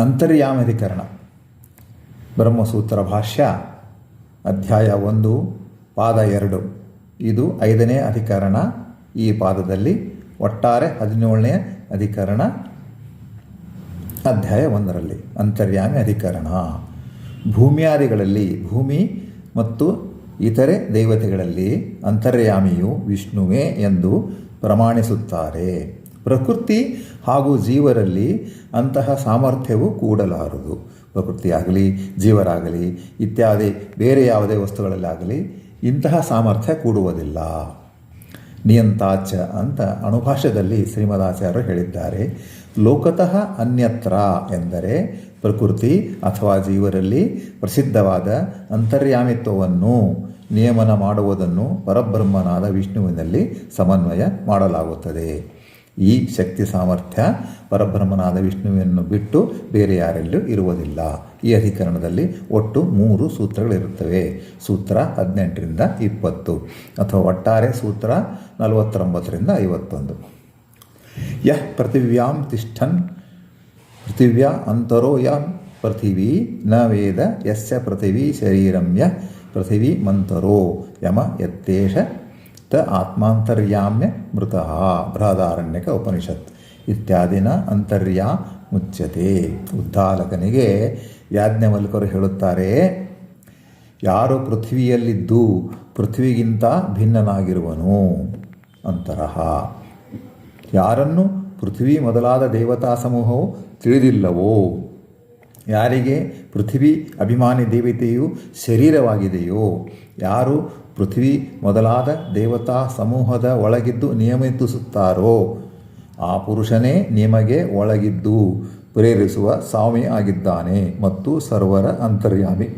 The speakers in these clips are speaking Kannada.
ಅಂತರ್ಯಾಮಧಿಕರಣ ಬ್ರಹ್ಮಸೂತ್ರ ಭಾಷ್ಯ, ಅಧ್ಯಾಯ ಒಂದು, ಪಾದ ಎರಡು. ಇದು ಐದನೇ ಅಧಿಕರಣ. ಈ ಪಾದದಲ್ಲಿ ಒಟ್ಟಾರೆ ಹದಿನೇಳನೇ ಅಧಿಕರಣ. ಅಧ್ಯಾಯ ಒಂದರಲ್ಲಿ ಅಂತರ್ಯಾಮಿ ಅಧಿಕರಣ. ಭೂಮಿಯಾದಿಗಳಲ್ಲಿ ಭೂಮಿ ಮತ್ತು ಇತರೆ ದೇವತೆಗಳಲ್ಲಿ ಅಂತರ್ಯಾಮಿಯು ವಿಷ್ಣುವೇ ಎಂದು ಪ್ರಮಾಣಿಸುತ್ತಾರೆ. ಪ್ರಕೃತಿ ಹಾಗೂ ಜೀವರಲ್ಲಿ ಅಂತಹ ಸಾಮರ್ಥ್ಯವು ಕೂಡಲಾರದು. ಪ್ರಕೃತಿಯಾಗಲಿ, ಜೀವರಾಗಲಿ, ಇತ್ಯಾದಿ ಬೇರೆ ಯಾವುದೇ ವಸ್ತುಗಳಲ್ಲಾಗಲಿ ಇಂತಹ ಸಾಮರ್ಥ್ಯ ಕೂಡುವುದಿಲ್ಲ. ನಿಯಂತಾಚ ಅಂತ ಅಣುಭಾಷ್ಯದಲ್ಲಿ ಶ್ರೀಮದಾಚಾರ್ಯರು ಹೇಳಿದ್ದಾರೆ. ಲೋಕತಃ ಅನ್ಯತ್ರ ಎಂದರೆ ಪ್ರಕೃತಿ ಅಥವಾ ಜೀವರಲ್ಲಿ ಪ್ರಸಿದ್ಧವಾದ ಅಂತರ್ಯಾಮಿತ್ವವನ್ನು ನಿಯಮನ ಮಾಡುವುದನ್ನು ಪರಬ್ರಹ್ಮನಾದ ವಿಷ್ಣುವಿನಲ್ಲಿ ಸಮನ್ವಯ ಮಾಡಲಾಗುತ್ತದೆ. ಈ ಶಕ್ತಿ ಸಾಮರ್ಥ್ಯ ಪರಬ್ರಹ್ಮನಾದ ವಿಷ್ಣುವನ್ನು ಬಿಟ್ಟು ಬೇರೆ ಯಾರಲ್ಲೂ ಇರುವುದಿಲ್ಲ. ಈ ಅಧಿಕರಣದಲ್ಲಿ ಒಟ್ಟು ಮೂರು ಸೂತ್ರಗಳಿರುತ್ತವೆ. ಸೂತ್ರ ಹದಿನೆಂಟರಿಂದ ಇಪ್ಪತ್ತು ಅಥವಾ ಒಟ್ಟಾರೆ ಸೂತ್ರ ನಲವತ್ತೊಂಬತ್ತರಿಂದ ಐವತ್ತೊಂದು. ಯಹ್ ಪೃಥಿವ್ಯಾಂ ತಿಷ್ಠನ್ ಪೃಥಿವ್ಯಾ ಅಂತರೋ ಯಾಂ ಪೃಥಿವೀ ನ ವೇದ ಯಸ್ಯ ಪೃಥಿವಿ ಶರೀರಂ ಯ ಪೃಥಿವೀ ಮಂತರೋ ಯಮ ಯತ್ತೇಷ ತ ಆತ್ಮಾಂತರ್ಯಾಮ್ಯ ಮೃತಃ. ಬೃಹದಾರಣ್ಯಕ ಉಪನಿಷತ್. ಇತ್ಯಾದಿನ ಅಂತರ್ಯಾ ಮುಚ್ಚತೆ ಉದ್ದಾಲಕನಿಗೆ ಯಾಜ್ಞವಲ್ಕರು ಹೇಳುತ್ತಾರೆ, ಯಾರು ಪೃಥ್ವಿಯಲ್ಲಿದ್ದು ಪೃಥ್ವಿಗಿಂತ ಭಿನ್ನನಾಗಿರುವನು? ಅಂತರಹ. ಯಾರನ್ನು ಪೃಥ್ವಿ ಮೊದಲಾದ ದೇವತಾ ಸಮೂಹವು ತಿಳಿದಿಲ್ಲವೋ? ಯಾರಿಗೆ? ಪೃಥ್ವಿ ಅಭಿಮಾನಿ ದೇವತೆಯು ಶರೀರವಾಗಿದೆಯೋ? ಯಾರು ಪೃಥ್ವಿ ಮೊದಲಾದ ದೇವತಾ ಸಮೂಹದ ಒಳಗಿದ್ದು ನಿಯಮಿತಿಸುತ್ತಾರೋ? ಆ ಪುರುಷನೇ ನಿಮಗೆ ಒಳಗಿದ್ದು, ಪ್ರೇರಿಸುವ ಸ್ವಾಮಿ ಆಗಿದ್ದಾನೆ ಮತ್ತು ಸರ್ವರ ಅಂತರ್ಯಾಮಿ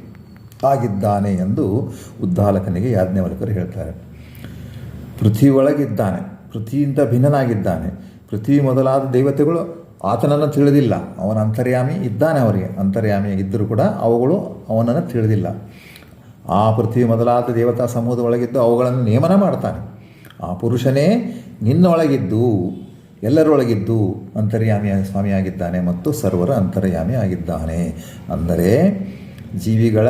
ಆಗಿದ್ದಾನೆ ಎಂದು ಉದ್ದಾಲಕನಿಗೆ ಯಾಜ್ಞವಲ್ಕರು ಹೇಳ್ತಾರೆ. ಪೃಥ್ವಿ ಒಳಗಿದ್ದಾನೆ, ಪೃಥ್ವಿಯಿಂದ ಭಿನ್ನನಾಗಿದ್ದಾನೆ. ಪೃಥ್ವಿ ಮೊದಲಾದ ದೇವತೆಗಳು ಆತನನ್ನು ತಿಳಿದಿಲ್ಲ. ಅವನ ಅಂತರ್ಯಾಮಿ ಇದ್ದಾನೆ ಅವರಿಗೆ. ಅಂತರ್ಯಾಮಿ ಇದ್ದರೂ ಕೂಡ ಅವುಗಳು ಅವನನ್ನು ತಿಳಿದಿಲ್ಲ. ಆ ಪೃಥ್ವಿ ಮೊದಲಾದ ದೇವತಾ ಸಮೂಹದ ಒಳಗಿದ್ದು ಅವುಗಳನ್ನು ನೇಮನ ಮಾಡ್ತಾನೆ. ಆ ಪುರುಷನೇ ನಿನ್ನೊಳಗಿದ್ದು ಎಲ್ಲರೊಳಗಿದ್ದು ಅಂತರ್ಯಾಮಿಯ ಸ್ವಾಮಿಯಾಗಿದ್ದಾನೆ ಮತ್ತು ಸರ್ವರ ಅಂತರ್ಯಾಮಿ ಆಗಿದ್ದಾನೆ. ಅಂದರೆ ಜೀವಿಗಳ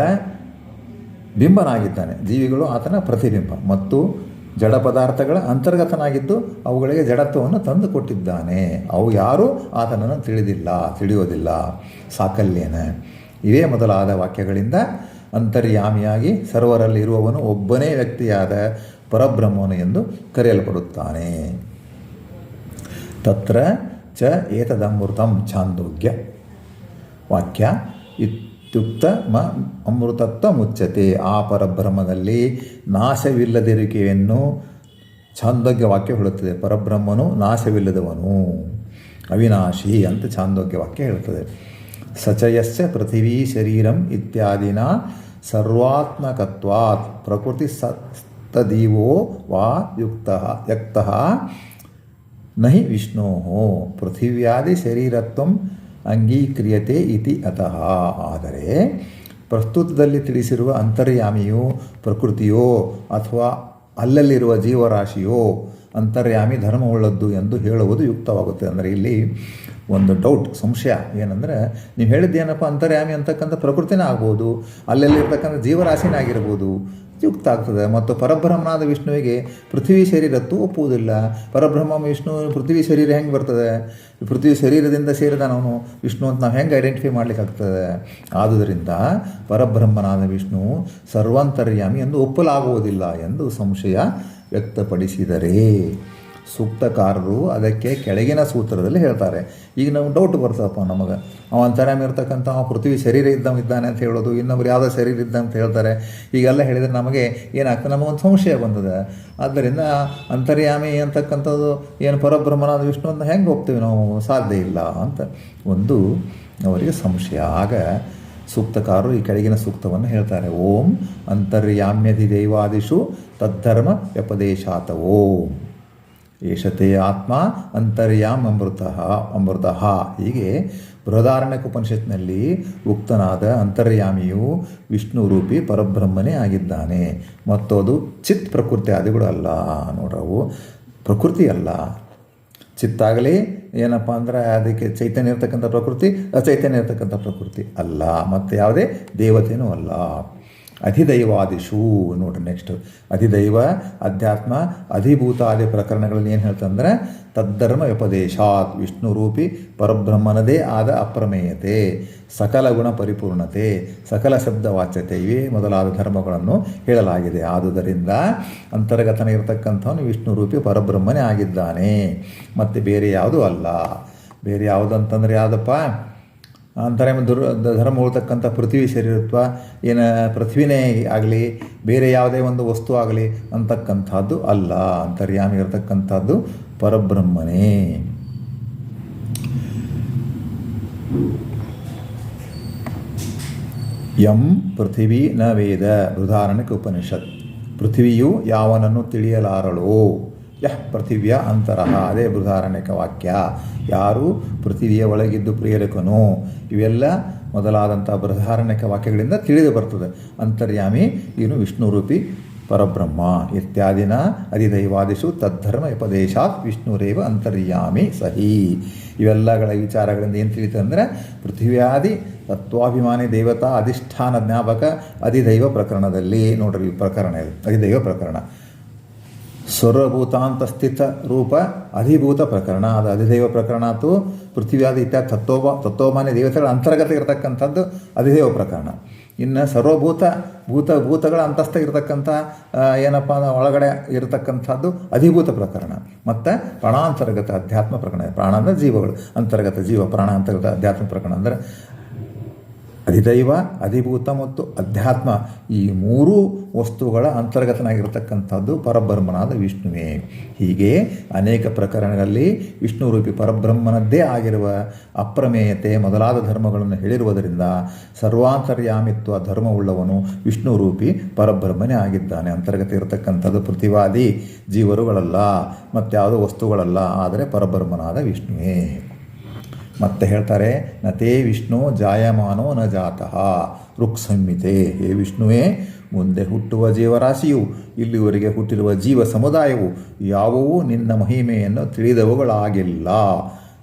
ಬಿಂಬನಾಗಿದ್ದಾನೆ. ಜೀವಿಗಳು ಆತನ ಪ್ರತಿಬಿಂಬ. ಮತ್ತು ಜಡ ಪದಾರ್ಥಗಳ ಅಂತರ್ಗತನಾಗಿದ್ದು ಅವುಗಳಿಗೆ ಜಡತ್ವವನ್ನು ತಂದು ಕೊಟ್ಟಿದ್ದಾನೆ. ಅವು ಯಾರೂ ಆತನನ್ನು ತಿಳಿದಿಲ್ಲ, ತಿಳಿಯೋದಿಲ್ಲ. ಸಾಕಲ್ಯನ? ಇವೇ ಮೊದಲಾದ ವಾಕ್ಯಗಳಿಂದ ಅಂತರ್ಯಾಮಿಯಾಗಿ ಸರ್ವರಲ್ಲಿ ಇರುವವನು ಒಬ್ಬನೇ ವ್ಯಕ್ತಿಯಾದ ಪರಬ್ರಹ್ಮನು ಎಂದು ಕರೆಯಲ್ಪಡುತ್ತಾನೆ. ತತ್ರ ಚ ಏತದಮೃತಂ ಛಾಂದೋಗ್ಯ. ವಾಕ್ಯ ಇತ್ಯುಕ್ತ ಮ ಅಮೃತತ್ವ ಮುಚ್ಚತೆ. ಆ ಪರಬ್ರಹ್ಮದಲ್ಲಿ ನಾಶವಿಲ್ಲದಿರುವಿಕೆಯನ್ನು ಛಾಂದೋಗ್ಯ ವಾಕ್ಯ ಹೇಳುತ್ತದೆ. ಪರಬ್ರಹ್ಮನು ನಾಶವಿಲ್ಲದವನು. ಅವಿನಾಶಿ ಅಂತ ಛಾಂದೋಗ್ಯ ವಾಕ್ಯ ಹೇಳುತ್ತದೆ. ಸಚಯಸ್ಯ ಪೃಥಿವೀ ಶರೀರಂ ಇತ್ಯಾದಿನ ಸರ್ವಾತ್ಮಕತ್ವಾತ್ ಪ್ರಕೃತಿ ಸತ್ತದೀವೋ ವಾ ಯುಕ್ತ ಯಕ್ತಃ. ನಹಿ ವಿಷ್ಣೋ ಪೃಥಿವ್ಯಾದಿ ಶರೀರತ್ವ ಅಂಗೀಕ್ರಿಯತೆ ಇತಿ ಅತಃ. ಆದರೆ ಪ್ರಸ್ತುತದಲ್ಲಿ ತಿಳಿಸಿರುವ ಅಂತರ್ಯಾಮಿಯು ಪ್ರಕೃತಿಯೋ ಅಥವಾ ಅಲ್ಲಲ್ಲಿರುವ ಜೀವರಾಶಿಯೋ ಅಂತರ್ಯಾಮಿ ಧರ್ಮವುಳ್ಳದ್ದು ಎಂದು ಹೇಳುವುದು ಯುಕ್ತವಾಗುತ್ತೆ. ಅಂದರೆ ಇಲ್ಲಿ ಒಂದು ಡೌಟ್ ಸಂಶಯ ಏನಂದರೆ ನೀವು ಹೇಳಿದ್ದೇನಪ್ಪ ಅಂತರ್ಯಾಮಿ ಅಂತಕ್ಕಂಥ ಪ್ರಕೃತಿನೇ ಆಗ್ಬೋದು, ಅಲ್ಲಲ್ಲಿರ್ತಕ್ಕಂಥ ಜೀವರಾಶಿನೇ ಆಗಿರ್ಬೋದು ಯುಕ್ತ ಆಗ್ತದೆ ಮತ್ತು ಪರಬ್ರಹ್ಮನಾದ ವಿಷ್ಣುವಿಗೆ ಪೃಥ್ವಿ ಶರೀರತ್ತು ಒಪ್ಪುವುದಿಲ್ಲ. ಪರಬ್ರಹ್ಮ ವಿಷ್ಣು, ಪೃಥ್ವಿ ಶರೀರ ಹೆಂಗೆ ಬರ್ತದೆ? ಪೃಥ್ವಿ ಶರೀರದಿಂದ ಸೇರಿದನವನು ವಿಷ್ಣು ಅಂತ ನಾವು ಹೆಂಗೆ ಐಡೆಂಟಿಫೈ ಮಾಡಲಿಕ್ಕಾಗ್ತದೆ? ಆದುದರಿಂದ ಪರಬ್ರಹ್ಮನಾದ ವಿಷ್ಣು ಸರ್ವಾಂತರ್ಯಾಮಿ ಎಂದು ಒಪ್ಪಲಾಗುವುದಿಲ್ಲ ಎಂದು ಸಂಶಯ ವ್ಯಕ್ತಪಡಿಸಿದರೆ. ಸೂಕ್ತಕಾರರು ಅದಕ್ಕೆ ಕೆಳಗಿನ ಸೂತ್ರದಲ್ಲಿ ಹೇಳ್ತಾರೆ. ಈಗ ನಮ್ಗೆ ಡೌಟ್ ಬರ್ತಪ್ಪ ನಮಗೆ. ಅವ ಅಂತರ್ಯಾಮಿ ಇರ್ತಕ್ಕಂಥ ಅವ ಪೃಥ್ವಿ ಶರೀರ ಇದ್ದವ ಇದ್ದಾನೆ ಅಂತ ಹೇಳೋದು, ಇನ್ನೊಬ್ರು ಯಾವುದೋ ಶರೀರ ಇದ್ದ ಅಂತ ಹೇಳ್ತಾರೆ. ಈಗೆಲ್ಲ ಹೇಳಿದರೆ ನಮಗೆ ಏನಾಗ್ತದೆ? ನಮಗೊಂದು ಸಂಶಯ ಬಂದದೆ. ಆದ್ದರಿಂದ ಅಂತರ್ಯಾಮಿ ಅಂತಕ್ಕಂಥದ್ದು ಏನು ಪರಬ್ರಹ್ಮನಾದ ವಿಷ್ಣು ಅಂತ ಹೆಂಗೆ ಹೋಗ್ತೀವಿ ನಾವು? ಸಾಧ್ಯ ಇಲ್ಲ ಅಂತ. ಒಂದು ಅವರಿಗೆ ಸಂಶಯ. ಆಗ ಸೂಕ್ತಕಾರರು ಈ ಕೆಳಗಿನ ಸೂಕ್ತವನ್ನು ಹೇಳ್ತಾರೆ. ಓಂ ಅಂತರ್ಯಾಮ್ಯಧಿ ದೈವಾದಿಶು ತದ್ಧರ್ಮ ವ್ಯಪದೇಶಾತ. ಓಂ. ಏಷತೆ ಆತ್ಮ ಅಂತರ್ಯಾಮ್ ಅಮೃತ ಅಮೃತ. ಹೀಗೆ ಬೃಹದಾರಣ್ಯಕ ಉಪನಿಷತ್ನಲ್ಲಿ ಉಕ್ತನಾದ ಅಂತರ್ಯಾಮಿಯು ವಿಷ್ಣು ರೂಪಿ ಪರಬ್ರಹ್ಮನೇ ಆಗಿದ್ದಾನೆ. ಮತ್ತು ಅದು ಚಿತ್ ಪ್ರಕೃತಿ ಆದಿಗಳು ಅಲ್ಲ. ನೋಡ್ರವು ಪ್ರಕೃತಿ ಅಲ್ಲ. ಚಿತ್ತಾಗಲಿ ಏನಪ್ಪ ಅಂದರೆ ಅದಕ್ಕೆ ಚೈತನ್ಯ ಇರತಕ್ಕಂಥ ಪ್ರಕೃತಿ, ಅಚೈತನ್ಯ ಇರತಕ್ಕಂಥ ಪ್ರಕೃತಿ ಅಲ್ಲ. ಮತ್ತು ಯಾವುದೇ ದೇವತೆಯೂ ಅಲ್ಲ. ಅಧಿದೈವಾದಿಷು ನೋಡ್ರಿ ನೆಕ್ಸ್ಟ್ ಅಧಿದೈವ, ಅಧ್ಯಾತ್ಮ, ಅಧಿಭೂತಾದಿ ಪ್ರಕರಣಗಳಲ್ಲಿ ಏನು ಹೇಳ್ತಂದ್ರೆ ತದ್ಧರ್ಮ ವ್ಯಪದೇಶಾತ್ ವಿಷ್ಣು ರೂಪಿ ಪರಬ್ರಹ್ಮನದೇ ಆದ ಅಪ್ರಮೇಯತೆ, ಸಕಲ ಗುಣ ಪರಿಪೂರ್ಣತೆ, ಸಕಲ ಶಬ್ದ ವಾಚ್ಯತೆ ಇವೇ ಮೊದಲಾದ ಧರ್ಮಗಳನ್ನು ಹೇಳಲಾಗಿದೆ. ಆದುದರಿಂದ ಅಂತರ್ಗತನಿರತಕ್ಕಂಥವನು ವಿಷ್ಣು ರೂಪಿ ಪರಬ್ರಹ್ಮನೇ ಆಗಿದ್ದಾನೆ. ಮತ್ತು ಬೇರೆ ಯಾವುದೂ ಅಲ್ಲ. ಬೇರೆ ಯಾವುದಂತಂದರೆ ಯಾವುದಪ್ಪ? ಅಂತರ್ಯಾಮ ದುರ್ ಧರ್ಮ ಉಳ್ತಕ್ಕಂಥ ಪೃಥ್ವಿ ಶರೀರತ್ವ ಏನು ಪೃಥ್ವಿನೇ ಆಗಲಿ, ಬೇರೆ ಯಾವುದೇ ಒಂದು ವಸ್ತು ಆಗಲಿ ಅಂತಕ್ಕಂಥದ್ದು ಅಲ್ಲ. ಅಂತರ್ಯಾಮಿ ಇರತಕ್ಕಂಥದ್ದು ಪರಬ್ರಹ್ಮನೇ. ಯಂ ಪೃಥಿವಿ ನ ವೇದ ಉದಾಹರಣೆಗೆ ಉಪನಿಷತ್. ಪೃಥ್ವಿಯು ಯಾವನನ್ನು ತಿಳಿಯಲಾರಳೋ? ಯಃ ಪೃಥಿವ್ಯ ಅಂತರಹ ಅದೇ ಬೃಹಾರಣ್ಯಕ ವಾಕ್ಯ. ಯಾರು? ಪೃಥಿವಿಯ ಒಳಗಿದ್ದು ಪ್ರೇರಕನು ಇವೆಲ್ಲ ಮೊದಲಾದಂಥ ಬೃಹಾರಣ್ಯಕ ವಾಕ್ಯಗಳಿಂದ ತಿಳಿದು ಬರ್ತದೆ. ಅಂತರ್ಯಾಮಿ ಇನ್ನು ವಿಷ್ಣು ರೂಪಿ ಪರಬ್ರಹ್ಮ. ಇತ್ಯಾದಿನ ಅಧಿದೈವಾದಿಷು ತದ್ಧರ್ಮ ಉಪದೇಶಾತ್ ವಿಷ್ಣುರೇವ ಅಂತರ್ಯಾಮಿ ಸಹಿ. ಇವೆಲ್ಲಗಳ ವಿಚಾರಗಳಿಂದ ಏನು ತಿಳಿತು ಅಂದರೆ ಪೃಥ್ವಿಯಾದಿ ತತ್ವಾಭಿಮಾನಿ ದೇವತಾ ಅಧಿಷ್ಠಾನ ಜ್ಞಾಪಕ ಅಧಿದೈವ ಪ್ರಕರಣದಲ್ಲಿ. ನೋಡ್ರಿ ಪ್ರಕರಣ ಇದು. ಅಧಿದೈವ ಪ್ರಕರಣ. ಸರ್ವಭೂತಾಂತ ಸ್ಥಿತ ರೂಪ ಅಧಿಭೂತ ಪ್ರಕರಣ ಅದು ಅಧಿದೈವ ಪ್ರಕರಣ ಅಥವಾ ಪೃಥ್ವಿಯಾದ ಇತ್ಯಾದಿ ತತ್ವೋಮ ತತ್ವಮಾನ್ಯ ದೇವತೆಗಳ ಅಂತರ್ಗತ ಇರತಕ್ಕಂಥದ್ದು ಅಧಿದೇವ ಪ್ರಕರಣ. ಇನ್ನು ಸರ್ವಭೂತ ಭೂತ ಭೂತಗಳ ಅಂತಸ್ಥ ಇರತಕ್ಕಂಥ ಏನಪ್ಪ ಒಳಗಡೆ ಇರತಕ್ಕಂಥದ್ದು ಅಧಿಭೂತ ಪ್ರಕರಣ. ಮತ್ತು ಪ್ರಾಣಾಂತರ್ಗತ ಅಧ್ಯಾತ್ಮ ಪ್ರಕರಣ. ಪ್ರಾಣ ಅಂದರೆ ಜೀವಗಳು. ಅಂತರ್ಗತ ಜೀವ, ಪ್ರಾಣ ಅಂತರ್ಗತ ಅಧ್ಯಾತ್ಮ ಪ್ರಕರಣ ಅಂದರೆ ಅಧಿದೈವ, ಅಧಿಭೂತ ಮತ್ತು ಅಧ್ಯಾತ್ಮ ಈ ಮೂರೂ ವಸ್ತುಗಳ ಅಂತರ್ಗತನಾಗಿರತಕ್ಕಂಥದ್ದು ಪರಬ್ರಹ್ಮನಾದ ವಿಷ್ಣುವೇ. ಹೀಗೆ ಅನೇಕ ಪ್ರಕರಣಗಳಲ್ಲಿ ವಿಷ್ಣು ರೂಪಿ ಪರಬ್ರಹ್ಮನದ್ದೇ ಆಗಿರುವ ಅಪ್ರಮೇಯತೆ ಮೊದಲಾದ ಧರ್ಮಗಳನ್ನು ಹೇಳಿರುವುದರಿಂದ ಸರ್ವಾಂತರ್ಯಾಮಿತ್ವ ಧರ್ಮವುಳ್ಳವನು ವಿಷ್ಣು ರೂಪಿ ಪರಬ್ರಹ್ಮನೇ ಆಗಿದ್ದಾನೆ. ಅಂತರ್ಗತ ಇರತಕ್ಕಂಥದ್ದು ಪ್ರತಿವಾದಿ ಜೀವರುಗಳಲ್ಲ ಮತ್ಯಾವುದೋ ವಸ್ತುಗಳಲ್ಲ, ಆದರೆ ಪರಬ್ರಹ್ಮನಾದ ವಿಷ್ಣುವೇ. ಮತ್ತೆ ಹೇಳ್ತಾರೆ ನತೇ ವಿಷ್ಣು ಜಾಯಮಾನೋ ನ ಜಾತಃ. ಋಕ್ ಸಂಹಿತೆ ಹೇ ವಿಷ್ಣುವೇ, ಮುಂದೆ ಹುಟ್ಟುವ ಜೀವರಾಶಿಯು, ಇಲ್ಲಿವರೆಗೆ ಹುಟ್ಟಿರುವ ಜೀವ ಸಮುದಾಯವು, ಯಾವುವೂ ನಿನ್ನ ಮಹಿಮೆಯನ್ನು ತಿಳಿದವುಗಳಾಗಿಲ್ಲ.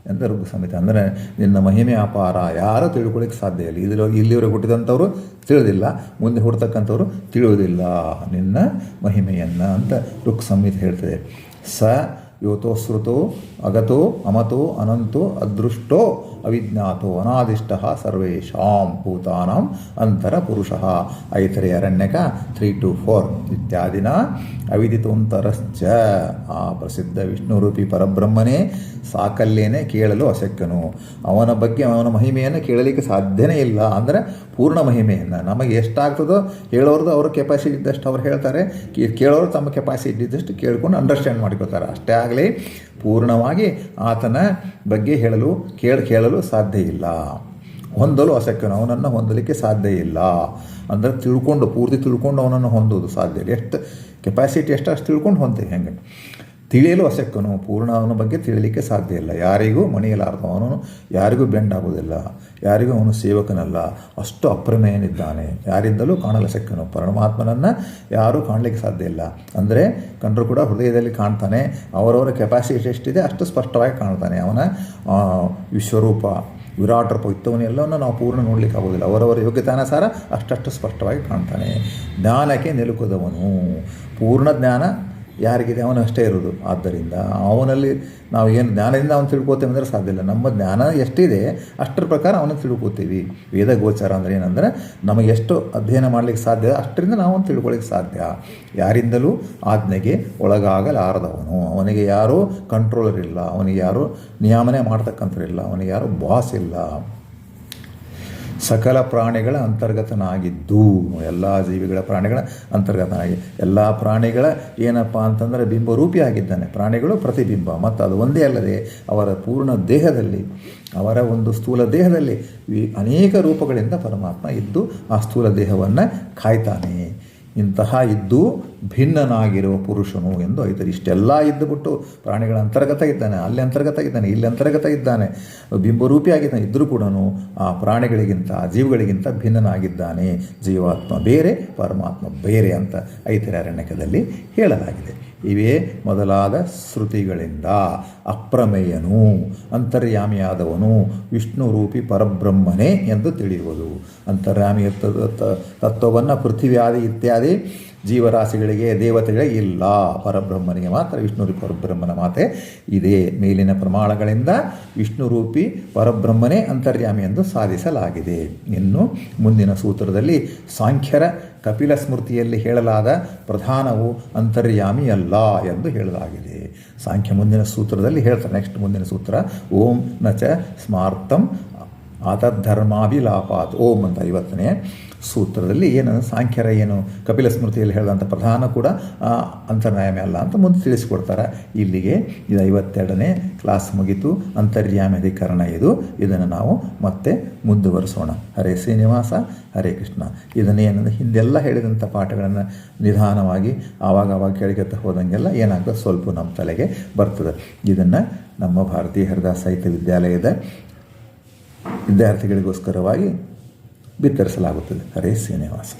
ಅಂತ ಋಗ್ ಸಂಹಿತೆ ಅಂದರೆ ನಿನ್ನ ಮಹಿಮೆ ಅಪಾರ, ಯಾರೂ ತಿಳ್ಕೊಳ್ಳಿಕ್ಕೆ ಸಾಧ್ಯ ಇಲ್ಲ. ಇದರ ಇಲ್ಲಿವರೆಗೆ ಹುಟ್ಟಿದಂಥವರು ತಿಳಿದಿಲ್ಲ, ಮುಂದೆ ಹುಡ್ತಕ್ಕಂಥವ್ರು ತಿಳಿಯೋದಿಲ್ಲ ನಿನ್ನ ಮಹಿಮೆಯನ್ನು ಅಂತ ಋಕ್ ಸಂಹಿತೆ ಹೇಳ್ತದೆ. ಸ యోతో యోతోశ్రుతో అగతో అమతో అనంతో అదృష్టో. ಅವಿಜ್ಞಾತೋ ಅನಾದಿಷ್ಟ ಸರ್ವೇಷಾಂ ಭೂತಾನಾಂ ಅಂತರ ಪುರುಷ ಐತರೆ ಅರಣ್ಯಕ ತ್ರೀ ಟು ಫೋರ್ ಇತ್ಯಾದಿನ ಅವಿದಿತೋಂತರಶ್ಚ ಆ ಪ್ರಸಿದ್ಧ ವಿಷ್ಣುರೂಪಿ ಪರಬ್ರಹ್ಮನೇ ಸಾಕಲ್ಲೇನೆ ಕೇಳಲು ಅಶಕ್ಯನು. ಅವನ ಬಗ್ಗೆ ಅವನ ಮಹಿಮೆಯನ್ನು ಕೇಳಲಿಕ್ಕೆ ಸಾಧ್ಯನೇ ಇಲ್ಲ. ಅಂದರೆ ಪೂರ್ಣ ಮಹಿಮೆಯನ್ನು ನಮಗೆ ಎಷ್ಟಾಗ್ತದೋ ಹೇಳೋರ್ದು ಅವ್ರ ಕೆಪಾಸಿಟಿ ಇದ್ದಷ್ಟು ಅವ್ರು ಹೇಳ್ತಾರೆ. ಕೇಳೋರು ತಮ್ಮ ಕೆಪಾಸಿಟಿ ಇದ್ದಷ್ಟು ಕೇಳ್ಕೊಂಡು ಅಂಡರ್ಸ್ಟ್ಯಾಂಡ್ ಮಾಡಿಕೊಳ್ತಾರೆ. ಅಷ್ಟೇ ಆಗಲಿ, ಪೂರ್ಣವಾಗಿ ಆತನ ಬಗ್ಗೆ ಹೇಳಲು ಕೇಳ, ಕೇಳಲು ಸಾಧ್ಯ ಇಲ್ಲ. ಹೊಂದಲು ಅಶಕ್ಯನು ಅವನನ್ನು ಹೊಂದಲಿಕ್ಕೆ ಸಾಧ್ಯ ಇಲ್ಲ. ಅಂದರೆ ತಿಳ್ಕೊಂಡು, ಪೂರ್ತಿ ತಿಳ್ಕೊಂಡು ಅವನನ್ನು ಹೊಂದೋದು ಸಾಧ್ಯ ಎಷ್ಟು ಕೆಪಾಸಿಟಿ ಎಷ್ಟು ಅಷ್ಟು ತಿಳ್ಕೊಂಡು ಹೊಂತೀವಿ ಹೆಂಗೆ? ತಿಳಿಯಲು ಅಶಕ್ಯನು ಪೂರ್ಣ ಅವನ ಬಗ್ಗೆ ತಿಳಿಯಲಿಕ್ಕೆ ಸಾಧ್ಯ ಇಲ್ಲ. ಯಾರಿಗೂ ಮಣಿಯಲಾರ್ದು. ಅವನು ಯಾರಿಗೂ ಬೆಂಡ್ ಆಗುವುದಿಲ್ಲ. ಯಾರಿಗೂ ಅವನು ಸೇವಕನಲ್ಲ. ಅಷ್ಟು ಅಪ್ರಮೇಯನಿದ್ದಾನೆ. ಯಾರಿಂದಲೂ ಕಾಣಲು ಶಕ್ಯನು. ಪರಮಾತ್ಮನನ್ನು ಯಾರೂ ಕಾಣಲಿಕ್ಕೆ ಸಾಧ್ಯ ಇಲ್ಲ. ಅಂದರೆ ಕಂಡರು ಕೂಡ ಹೃದಯದಲ್ಲಿ ಕಾಣ್ತಾನೆ. ಅವರವರ ಕೆಪಾಸಿಟಿ ಎಷ್ಟಿದೆ ಅಷ್ಟು ಸ್ಪಷ್ಟವಾಗಿ ಕಾಣ್ತಾನೆ. ಅವನ ವಿಶ್ವರೂಪ ವಿರಾಟ್ ರೂಪ ಇತ್ತವನ್ನೆಲ್ಲವನ್ನು ನಾವು ಪೂರ್ಣ ನೋಡಲಿಕ್ಕೆ ಆಗೋದಿಲ್ಲ ಅವರವರ ಯೋಗ್ಯತಾನುಸಾರ ಅಷ್ಟಷ್ಟು ಸ್ಪಷ್ಟವಾಗಿ ಕಾಣ್ತಾನೆ. ಜ್ಞಾನಕ್ಕೆ ನಿಲುಕದವನು. ಪೂರ್ಣ ಜ್ಞಾನ ಯಾರಿಗಿದೆ ಅವನು ಅಷ್ಟೇ ಇರೋದು. ಆದ್ದರಿಂದ ಅವನಲ್ಲಿ ನಾವು ಏನು ಜ್ಞಾನದಿಂದ ಅವನು ತಿಳ್ಕೊತೇವೆ ಅಂದರೆ ಸಾಧ್ಯ ಇಲ್ಲ. ನಮ್ಮ ಜ್ಞಾನ ಎಷ್ಟಿದೆ ಅಷ್ಟರ ಪ್ರಕಾರ ಅವನು ತಿಳ್ಕೊತೀವಿ ವೇದ ಗೋಚಾರ ಅಂದರೆ ಏನಂದರೆ ನಮಗೆ ಎಷ್ಟು ಅಧ್ಯಯನ ಮಾಡಲಿಕ್ಕೆ ಸಾಧ್ಯ ಅಷ್ಟರಿಂದ ನಾವು ಅವನು ತಿಳ್ಕೊಳ್ಳಿಕ್ಕೆ ಸಾಧ್ಯ. ಯಾರಿಂದಲೂ ಆಜ್ಞೆಗೆ ಒಳಗಾಗಲಾರದವನು. ಅವನಿಗೆ ಯಾರೂ ಕಂಟ್ರೋಲರ್ ಇಲ್ಲ. ಅವನಿಗೆ ಯಾರೂ ನಿಯಾಮನೆ ಮಾಡ್ತಕ್ಕಂಥವ್ರಿಲ್ಲ ಅವನಿಗೆ ಯಾರೂ ಬಾಸ್ ಇಲ್ಲ. ಸಕಲ ಪ್ರಾಣಿಗಳ ಅಂತರ್ಗತನಾಗಿದ್ದು. ಎಲ್ಲ ಜೀವಿಗಳ ಪ್ರಾಣಿಗಳ ಅಂತರ್ಗತನಾಗಿ. ಎಲ್ಲ ಪ್ರಾಣಿಗಳ ಏನಪ್ಪ ಅಂತಂದರೆ ಬಿಂಬರೂಪಿಯಾಗಿದ್ದಾನೆ. ಪ್ರಾಣಿಗಳು ಪ್ರತಿಬಿಂಬ. ಮತ್ತು ಅದು ಒಂದೇ ಅಲ್ಲದೆ ಅವರ ಪೂರ್ಣ ದೇಹದಲ್ಲಿ, ಅವರ ಒಂದು ಸ್ಥೂಲ ದೇಹದಲ್ಲಿ ಅನೇಕ ರೂಪಗಳಿಂದ ಪರಮಾತ್ಮ ಇದ್ದು ಆ ಸ್ಥೂಲ ದೇಹವನ್ನು ಕಾಯ್ತಾನೆ. ಇಂತಹ ಇದ್ದು ಭಿನ್ನನಾಗಿರುವ ಪುರುಷನು ಎಂದು ಐತರು. ಇಷ್ಟೆಲ್ಲ ಇದ್ದುಬಿಟ್ಟು ಪ್ರಾಣಿಗಳ ಅಂತರ್ಗತ ಇದ್ದಾನೆ, ಅಲ್ಲಿ ಅಂತರ್ಗತ ಇದ್ದಾನೆ, ಇಲ್ಲಿ ಅಂತರ್ಗತ ಇದ್ದಾನೆ ಬಿಂಬರೂಪಿಯಾಗಿದ್ದಾನೆ ಇದ್ದರೂ ಕೂಡ ಆ ಪ್ರಾಣಿಗಳಿಗಿಂತ, ಆ ಜೀವಗಳಿಗಿಂತ ಭಿನ್ನನಾಗಿದ್ದಾನೆ. ಜೀವಾತ್ಮ ಬೇರೆ, ಪರಮಾತ್ಮ ಬೇರೆ ಅಂತ ಐತಿರಾರಣ್ಯಕದಲ್ಲಿ ಹೇಳಲಾಗಿದೆ. ಇವೇ ಮೊದಲಾದ ಶ್ರುತಿಗಳಿಂದ. ಅಪ್ರಮೇಯನು, ಅಂತರ್ಯಾಮಿಯಾದವನು ವಿಷ್ಣು ರೂಪಿ ಪರಬ್ರಹ್ಮನೇ ಎಂದು ತಿಳಿಯುವುದು. ಅಂತರ್ಯಾಮಿ ತತ್ವವನ್ನು ಪೃಥ್ವಿಯಾದಿ ಇತ್ಯಾದಿ ಜೀವರಾಶಿಗಳಿಗೆ, ದೇವತೆಗಳಿಗೆ ಇಲ್ಲ. ಪರಬ್ರಹ್ಮನಿಗೆ ಮಾತ್ರ ವಿಷ್ಣು ರೂಪಿ ಪರಬ್ರಹ್ಮನ ಮಾತೆ ಇದೆ. ಮೇಲಿನ ಪ್ರಮಾಣಗಳಿಂದ ವಿಷ್ಣು ರೂಪಿ ಪರಬ್ರಹ್ಮನೇ ಅಂತರ್ಯಾಮಿ ಎಂದು ಸಾಧಿಸಲಾಗಿದೆ. ಇನ್ನು ಮುಂದಿನ ಸೂತ್ರದಲ್ಲಿ ಸಾಂಖ್ಯರ ಕಪಿಲ ಸ್ಮೃತಿಯಲ್ಲಿ ಹೇಳಲಾದ ಪ್ರಧಾನವು ಅಂತರ್ಯಾಮಿಯಲ್ಲ ಎಂದು ಹೇಳಲಾಗಿದೆ. ಸಾಂಖ್ಯ ಮುಂದಿನ ಸೂತ್ರದಲ್ಲಿ ಹೇಳ್ತಾರೆ. ನೆಕ್ಸ್ಟ್ ಮುಂದಿನ ಸೂತ್ರ, ಓಂ ನ ಚ ಸ್ಮಾರ್ಥಂ ಆತಧರ್ಮಾಭಿಲಾಪಾತ್ ಓಂ ಅಂತ ಐವತ್ತನೇ. ಸೂತ್ರದಲ್ಲಿ ಏನು ಸಾಂಖ್ಯರ ಏನು ಕಪಿಲ ಸ್ಮೃತಿಯಲ್ಲಿ ಹೇಳಿದಂಥ ಪ್ರಧಾನ ಕೂಡ ಅಂತರ್ನಾಯಾಮಿ ಅಲ್ಲ ಅಂತ ಮುಂದೆ ತಿಳಿಸಿಕೊಡ್ತಾರೆ. ಇಲ್ಲಿಗೆ ಇದು ಐವತ್ತೆರಡನೇ ಕ್ಲಾಸ್ ಮುಗಿತು. ಅಂತರ್ಯಾಮಿ ಅಧಿಕರಣ ಇದು. ಇದನ್ನು ನಾವು ಮತ್ತೆ ಮುಂದುವರಿಸೋಣ. ಹರೇ ಶ್ರೀನಿವಾಸ, ಹರೇ ಕೃಷ್ಣ. ಇದನ್ನೇನಂದ್ರೆ ಹಿಂದೆಲ್ಲ ಹೇಳಿದಂಥ ಪಾಠಗಳನ್ನು ನಿಧಾನವಾಗಿ ಆವಾಗ ಆವಾಗ ಕೇಳಿಕೊತ ಹೋದಂಗೆಲ್ಲ ಏನಾಗ್ತದೆ? ಸ್ವಲ್ಪ ನಮ್ಮ ತಲೆಗೆ ಬರ್ತದೆ. ಇದನ್ನು ನಮ್ಮ ಭಾರತೀಯ ಹರಿದಾಸ ಸಾಹಿತ್ಯ ವಿದ್ಯಾಲಯದ ವಿದ್ಯಾರ್ಥಿಗಳಿಗೋಸ್ಕರವಾಗಿ ಬಿತ್ತರಿಸಲಾಗುತ್ತದೆ. ಹರೇ ಶ್ರೀನಿವಾಸ.